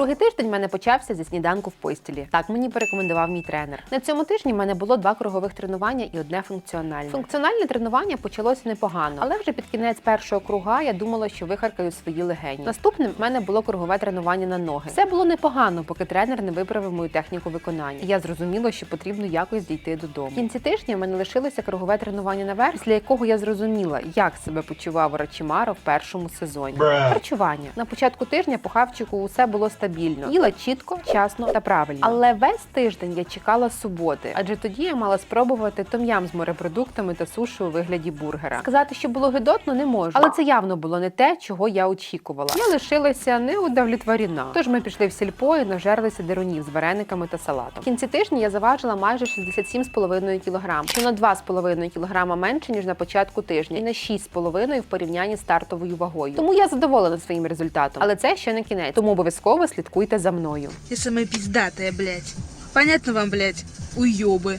Другий тиждень в мене почався зі сніданку в постілі. Так мені порекомендував мій тренер. На цьому тижні в мене було два кругових тренування і одне функціональне. Функціональне тренування почалося непогано, але вже під кінець першого круга я думала, що вихаркаю свої легені. Наступним в мене було кругове тренування на ноги. Все було непогано, поки тренер не виправив мою техніку виконання. І я зрозуміла, що потрібно якось дійти додому. В кінці тижня в мене лишилося кругове тренування наверх, після якого я зрозуміла, як себе почував Рачимаро в першому сезоні. Харчування на початку тижня по хавчику усе було стабільно. Їла чітко, вчасно та правильно. Але весь тиждень я чекала суботи, адже тоді я мала спробувати том'ям з морепродуктами та суші у вигляді бургера. Сказати, що було гидотно, не можу, але це явно було не те, чого я очікувала. Я лишилася неудовлетворена. Тож ми пішли в сільпо і нажерлися дерунів з варениками та салатом. В кінці тижня я заважила майже 67,5 кг, що на 2,5 кг менше ніж на початку тижня, і на 6,5 в порівнянні з стартовою вагою. Тому я задоволена своїм результатом, але це ще не кінець. Тому обов'язково слідкуйте за мною. Я самая пиздатая, блядь. Понятно вам, блядь, уёбы.